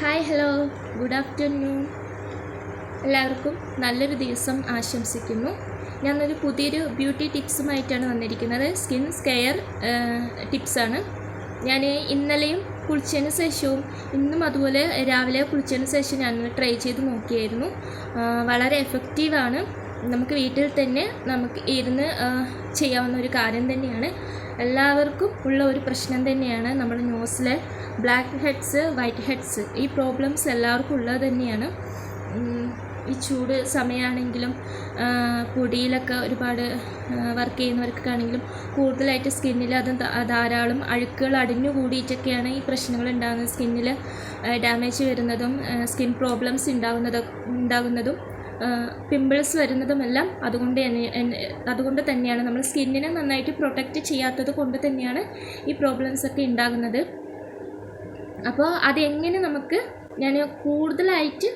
Hi hello. Good afternoon. എല്ലാവർക്കും നല്ലൊരു ദിവസം ആശംസിക്കുന്നു. ഞാനൊരു പുതിയൊരു ബ്യൂട്ടി ടിപ്സുമായിട്ടാണ് വന്നിരിക്കുന്നത്. സ്കിൻ കെയർ ടിപ്സാണ്. ഞാൻ ഇന്നലെയും കുളിച്ചതിന് ശേഷവും ഇന്നും അതുപോലെ രാവിലെ കുളിച്ചതിന് ശേഷം ഞാൻ ട്രൈ ചെയ്ത് നോക്കിയായിരുന്നു. വളരെ എഫക്റ്റീവാണ്. നമുക്ക് വീട്ടിൽ തന്നെ നമുക്ക് ഇരുന്ന് ചെയ്യാവുന്ന ഒരു കാര്യം തന്നെയാണ്. എല്ലാവർക്കും ഉള്ള ഒരു പ്രശ്നം തന്നെയാണ് നമ്മുടെ ന്യൂസിലെ ബ്ലാക്ക് ഹെഡ്സ് വൈറ്റ് ഹെഡ്സ് ഈ പ്രോബ്ലംസ് എല്ലാവർക്കും ഉള്ളത് തന്നെയാണ്. ഈ ചൂട് സമയമാണെങ്കിലും പൊടിയിലൊക്കെ ഒരുപാട് വർക്ക് ചെയ്യുന്നവർക്കാണെങ്കിലും കൂടുതലായിട്ട് സ്കിന്നിൽ അത് ധാരാളം അഴുക്കുകൾ അടിഞ്ഞു കൂടിയിട്ടൊക്കെയാണ് ഈ പ്രശ്നങ്ങൾ ഉണ്ടാകുന്നത് സ്കിന്നിൽ ഡാമേജ് വരുന്നതും സ്കിൻ പ്രോബ്ലംസ് ഉണ്ടാകുന്നതും ഉണ്ടാകുന്നതും. പിമ്പിൾസ് വരുന്നതുമെല്ലാം അതുകൊണ്ട് തന്നെ അതുകൊണ്ട് തന്നെയാണ്. നമ്മൾ സ്കിന്നിനെ നന്നായിട്ട് പ്രൊട്ടക്റ്റ് ചെയ്യാത്തത് കൊണ്ട് തന്നെയാണ് ഈ പ്രോബ്ലംസ് ഒക്കെ ഉണ്ടാകുന്നത്. അപ്പോൾ അതെങ്ങനെ നമുക്ക് ഞാൻ കൂടുതലായിട്ട്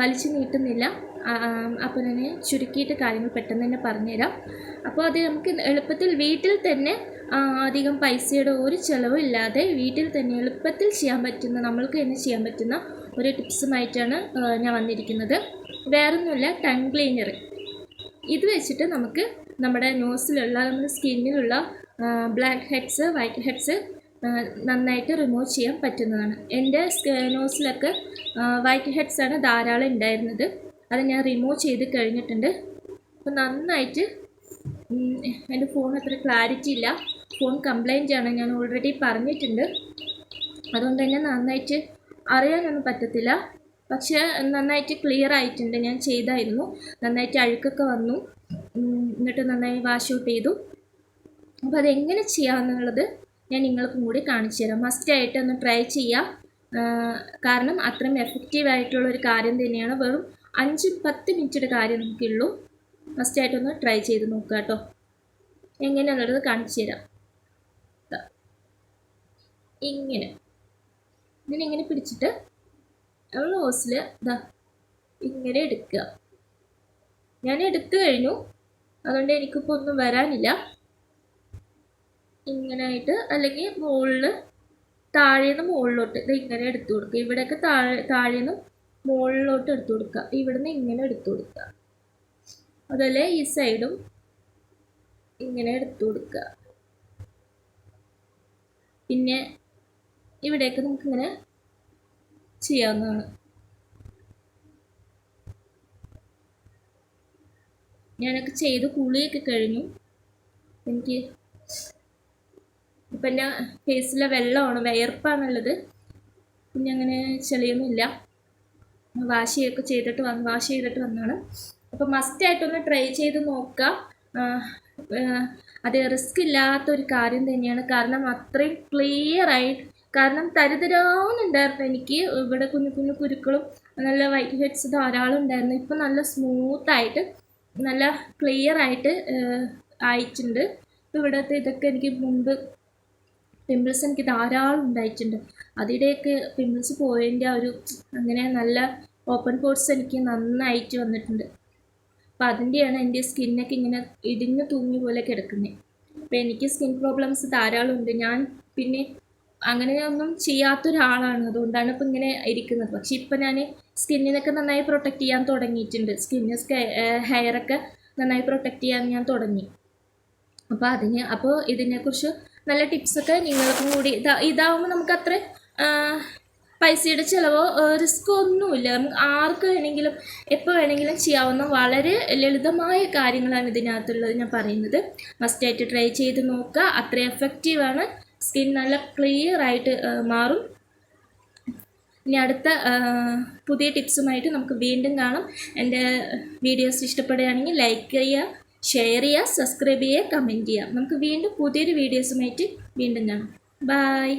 വലിച്ചു നീട്ടുന്നില്ല. അപ്പോൾ ഞാൻ ചുരുക്കിയിട്ട് കാര്യങ്ങൾ പെട്ടെന്ന് തന്നെ പറഞ്ഞുതരാം. അപ്പോൾ അത് നമുക്ക് എളുപ്പത്തിൽ വീട്ടിൽ തന്നെ അധികം പൈസയുടെ ഒരു ചിലവും ഇല്ലാതെ വീട്ടിൽ തന്നെ എളുപ്പത്തിൽ ചെയ്യാൻ പറ്റുന്ന നമ്മൾക്ക് തന്നെ ചെയ്യാൻ പറ്റുന്ന ഒരു ടിപ്സുമായിട്ടാണ് ഞാൻ വന്നിരിക്കുന്നത്. വേറൊന്നുമില്ല ടങ് ക്ലീനർ ഇത് വെച്ചിട്ട് നമുക്ക് നമ്മുടെ നോസിലുള്ള നമ്മുടെ സ്കിന്നിലുള്ള ബ്ലാക്ക് ഹെഡ്സ് വൈറ്റ് ഹെഡ്സ് നന്നായിട്ട് റിമൂവ് ചെയ്യാൻ പറ്റുന്നതാണ്. എന്റെ നോസിലൊക്കെ വൈറ്റ് ഹെഡ്സ് ആണ് ധാരാളം ഉണ്ടായിരുന്നത്. അത് ഞാൻ റിമൂവ് ചെയ്ത് കഴിഞ്ഞിട്ടുണ്ട്. അപ്പോൾ നന്നായിട്ട് എന്റെ ഫോൺ അത്ര ക്ലാരിറ്റി ഇല്ല. ഫോൺ കംപ്ലൈന്റ് ആണ് ഞാൻ ഓൾറെഡി പറഞ്ഞിട്ടുണ്ട്. അതുകൊണ്ട് തന്നെ നന്നായിട്ട് അറിയാനൊന്നും പറ്റത്തില്ല. പക്ഷേ നന്നായിട്ട് ക്ലിയർ ആയിട്ടുണ്ട്. ഞാൻ ചെയ്തായിരുന്നു. നന്നായിട്ട് അഴുക്കൊക്കെ വന്നു. എന്നിട്ട് നന്നായി വാഷ് ഔട്ട് ചെയ്തു. അപ്പോൾ അതെങ്ങനെ ചെയ്യാമെന്നുള്ളത് ഞാൻ നിങ്ങൾക്കും കൂടി കാണിച്ചു തരാം. മസ്റ്റായിട്ട് ഒന്ന് ട്രൈ ചെയ്യാം. കാരണം അത്രയും എഫക്റ്റീവ് ആയിട്ടുള്ള ഒരു കാര്യം തന്നെയാണ്. വെറും അഞ്ച് പത്ത് മിനിറ്റിന്റെ കാര്യം നമുക്കുള്ളൂ. മസ്റ്റായിട്ടൊന്ന് ട്രൈ ചെയ്ത് നോക്കുക കേട്ടോ. എങ്ങനെയാണെന്നുള്ളത് കാണിച്ചു തരാം. ഇങ്ങനെ. ഇതിനിങ്ങനെ പിടിച്ചിട്ട് നമ്മൾ ഹോസിൽ ഇതാ ഇങ്ങനെ എടുക്കുക. ഞാൻ എടുത്തു കഴിഞ്ഞു. അതുകൊണ്ട് എനിക്കിപ്പോൾ ഒന്നും വരാനില്ല. ഇങ്ങനെ ആയിട്ട് അല്ലെങ്കിൽ മുകളിൽ താഴേന്ന് മുകളിലോട്ട് ഇത് ഇങ്ങനെ എടുത്തു കൊടുക്കുക. ഇവിടെയൊക്കെ താഴെ താഴേന്ന് മുകളിലോട്ട് എടുത്തു കൊടുക്കുക. ഇവിടുന്ന് ഇങ്ങനെ എടുത്തു കൊടുക്കുക. അതുപോലെ ഈ സൈഡും ഇങ്ങനെ എടുത്തു കൊടുക്കുക. പിന്നെ ഇവിടെയൊക്കെ നമുക്കിങ്ങനെ ചെയ്യാവുന്നതാണ്. ഞാനൊക്കെ ചെയ്ത് കുളിയൊക്കെ കഴിഞ്ഞു. എനിക്ക് ഇപ്പം എന്റെ ഫേസിലെ വെള്ളമാണ് വിയർപ്പാണുള്ളത്. പിന്നെ അങ്ങനെ ചെളിയൊന്നുമില്ല. ചെയ്യൊക്കെ ചെയ്തിട്ട് വന്ന് വാഷ് ചെയ്തിട്ട് വന്നാണ് അപ്പോൾ മസ്റ്റായിട്ടൊന്ന് ട്രൈ ചെയ്ത് ആ, അത് റിസ്ക് ഇല്ലാത്തൊരു കാര്യം തന്നെയാണ്. കാരണം അത്രയും ക്ലിയർ ആയി കാരണം തരുതരാന്നുണ്ടായിരുന്നു എനിക്ക് ഇവിടെ കുഞ്ഞു കുഞ്ഞു കുരുക്കളും നല്ല വൈറ്റ് ഹെഡ്സ് ധാരാളം ഉണ്ടായിരുന്നു. ഇപ്പം നല്ല സ്മൂത്തായിട്ട് നല്ല ക്ലിയർ ആയിട്ട് അയച്ചിട്ടുണ്ട് ഇവിടുത്തെ ഇതൊക്കെ എനിക്ക് മുമ്പ് പിമ്പിൾസ് എനിക്ക് ധാരാളം ഉണ്ടായിട്ടുണ്ട്. അതിടെയൊക്കെ പിമ്പിൾസ് പോയതിന്റെ ഒരു അങ്ങനെ നല്ല ഓപ്പൺ പോർട്സ് എനിക്ക് നന്നായിട്ട് വന്നിട്ടുണ്ട്. അപ്പോൾ അതിന്റെയാണ് എന്റെ സ്കിന്നൊക്കെ ഇങ്ങനെ ഇടിഞ്ഞു തൂങ്ങി പോലെ കിടക്കുന്നത് അപ്പോൾ എനിക്ക് സ്കിൻ പ്രോബ്ലംസ് ധാരാളം ഉണ്ട്. ഞാൻ പിന്നെ അങ്ങനെയൊന്നും ചെയ്യാത്തൊരാളാണ്. അതുകൊണ്ടാണ് ഇപ്പം ഇങ്ങനെ ഇരിക്കുന്നത്. പക്ഷെ ഇപ്പം ഞാൻ സ്കിന്നിനൊക്കെ നന്നായി പ്രൊട്ടക്റ്റ് ചെയ്യാൻ തുടങ്ങിയിട്ടുണ്ട്. സ്കിന്ന് ഹെയറൊക്കെ നന്നായി പ്രൊട്ടക്റ്റ് ചെയ്യാൻ ഞാൻ തുടങ്ങി. അപ്പോൾ അതിന് അപ്പോൾ ഇതിനെക്കുറിച്ച് നല്ല ടിപ്സൊക്കെ നിങ്ങൾക്കും കൂടി ഇതാ ഇതാവുമ്പോൾ നമുക്ക് അത്ര പൈസയുടെ ചിലവോ റിസ്കോ ഒന്നുമില്ല. നമുക്ക് ആർക്ക് വേണമെങ്കിലും എപ്പോൾ വേണമെങ്കിലും ചെയ്യാവുന്ന വളരെ ലളിതമായ കാര്യങ്ങളാണ് ഇതിനകത്തുള്ളത് ഞാൻ പറയുന്നത്. മസ്റ്റായിട്ട് ട്രൈ ചെയ്ത് നോക്കുക. അത്ര എഫക്റ്റീവാണ് സ്കിൻ നല്ല ക്ലിയർ ആയിട്ട് മാറും. ഇനി അടുത്ത പുതിയ ടിപ്സുമായിട്ട് നമുക്ക് വീണ്ടും കാണാം. എന്റെ വീഡിയോസ് ഇഷ്ടപ്പെടുകയാണെങ്കിൽ ലൈക്ക് ചെയ്യുക ഷെയർ ചെയ്യുക സബ്സ്ക്രൈബ് ചെയ്യുക കമന്റ് ചെയ്യുക. നമുക്ക് വീണ്ടും പുതിയൊരു വീഡിയോസുമായിട്ട് വീണ്ടും കാണാം. ബായ്.